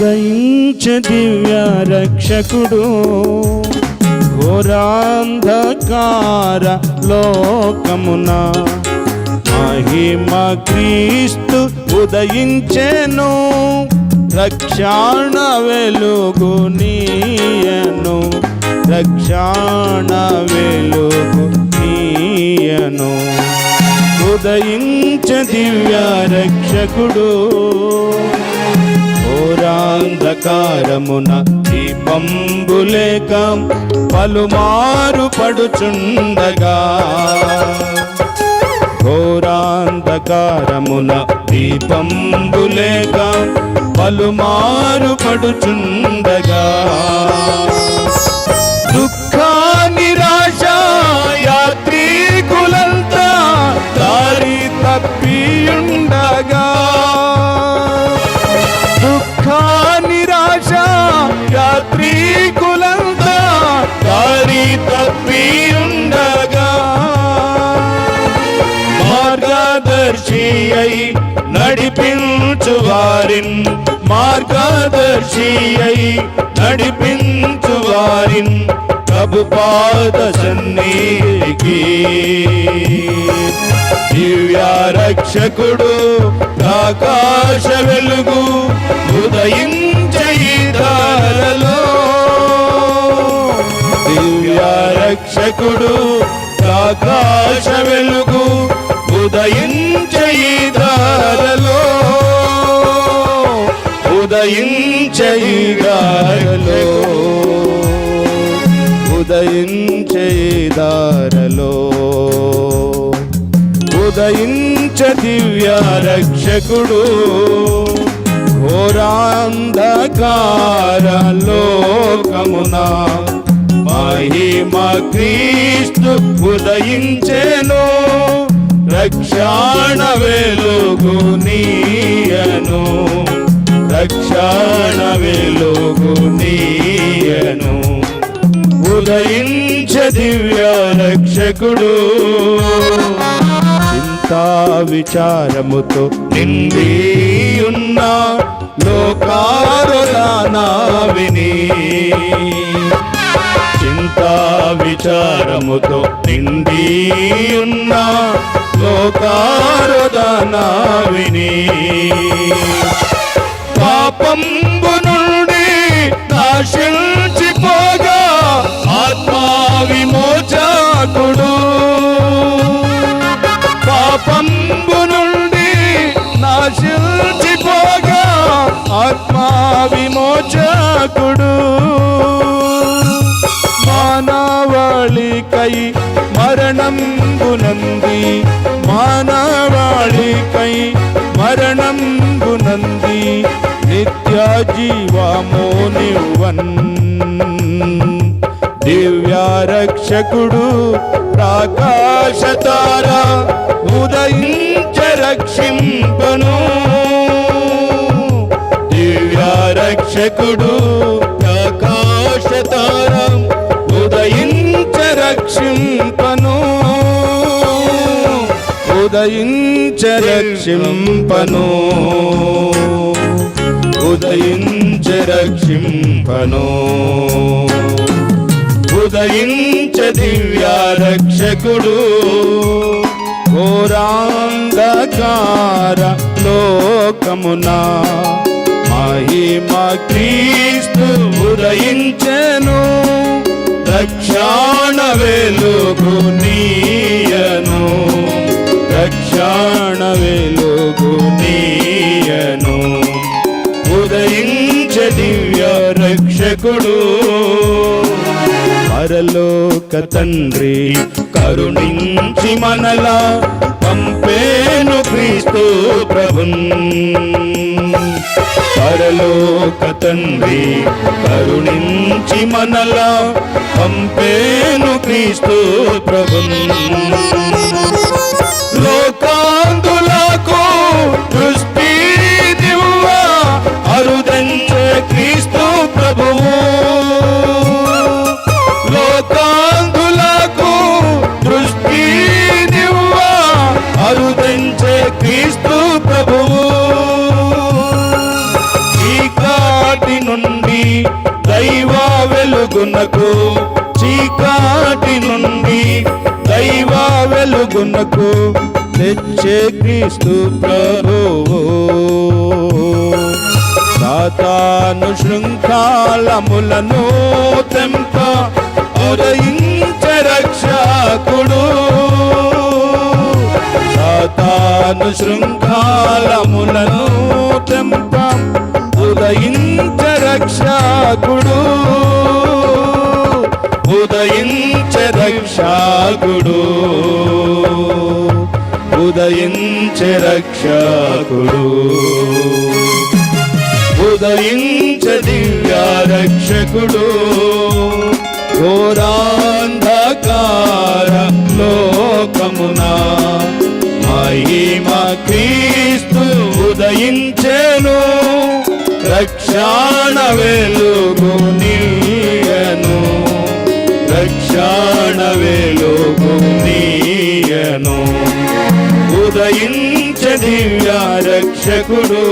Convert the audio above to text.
ఉదయించ దివ్య రక్షకుడు ఘోరాంధకార లోకమున మహిమ క్రీస్తు ఉదయించెను రక్షణ వెలుగు నీయను రక్షణ వెలుగు నీయను. ఉదయించ దివ్య రక్షకుడు ఘోరాంధకారమున దీపంబులేక పలుమారు పడుచుండగా. ఘోరాంధకారమున దీపంబులేక పలుమారు పడుచుండగా. దుఃఖ నడిపించు వారిన్ మార్గదర్శి అయి నడిపించు వారిన్ ప్రభు పాద సన్నిధికి. దివ్యారక్షకుడు ఆకాశ వెలుగు ఉదయించయి దారలో దివ్య రక్షకుడు ఆకాశ వెలుగు ఉదయించయి ఉదయించయి దారలో ఉదయించ దివ్య రక్షకుడు ఘోరాంధకార లోకమున మహిమ క్రీస్తు ఉదయించెను. రక్షణ వెలుగు నీయను. రక్షకుడు చింతా విచారముతో నిండి ఉన్న లోకారులానా విని చింతా విచారముతో నిండి ఉన్న లోకారుదానా విని మరణంబునంది మానవాళికై మరణంబునంది నిత్య జీవము నివ్వన్ దివ్య రక్షకుడు ఉదయించ రక్షింపను దివ్యారక్షకుడు రక్షకుడు ఉదయించరక్షింపను. ఉదయించరక్షింపను. ఉదయించ దివ్యారక్షకుడు. ఉదయించ దివ్య ఘోరాంధకార లోకమున మహిమ క్రీస్తు ఉదయించను. రక్షణ వెలుగు నీయను. రక్షణ వెలుగు నీయను ఉదయించ దివ్య రక్షకుడు పరలోక తండ్రి కరుణించి మనలా పంపేను క్రీస్తు ప్రభున్. పరలోక తండ్రి కరుణించి మనలా పంపేను క్రీస్తు ప్రభున్. వెలుగునకు చీకాటి నుండి దైవ వెలుగునకు తెచ్చే క్రీస్తు ప్రభు సాతాను శృంఖాలములను తెంప ఉదయించ రక్షకుడు. సాతాను శృంఖాలములను తెంప ఉదయించ రక్షకుడు. ఉదయించ రక్షకుడు. ఉదయించ రక్షకుడు. ఉదయించ దివ్య రక్షకుడు. ఘోరాంధకార లోకమున మహిమ క్రీస్తు ఉదయించెను. రక్షణ వెలుగుని వెలుగు నీయను ఉదయించ దివ్య రక్షకుడు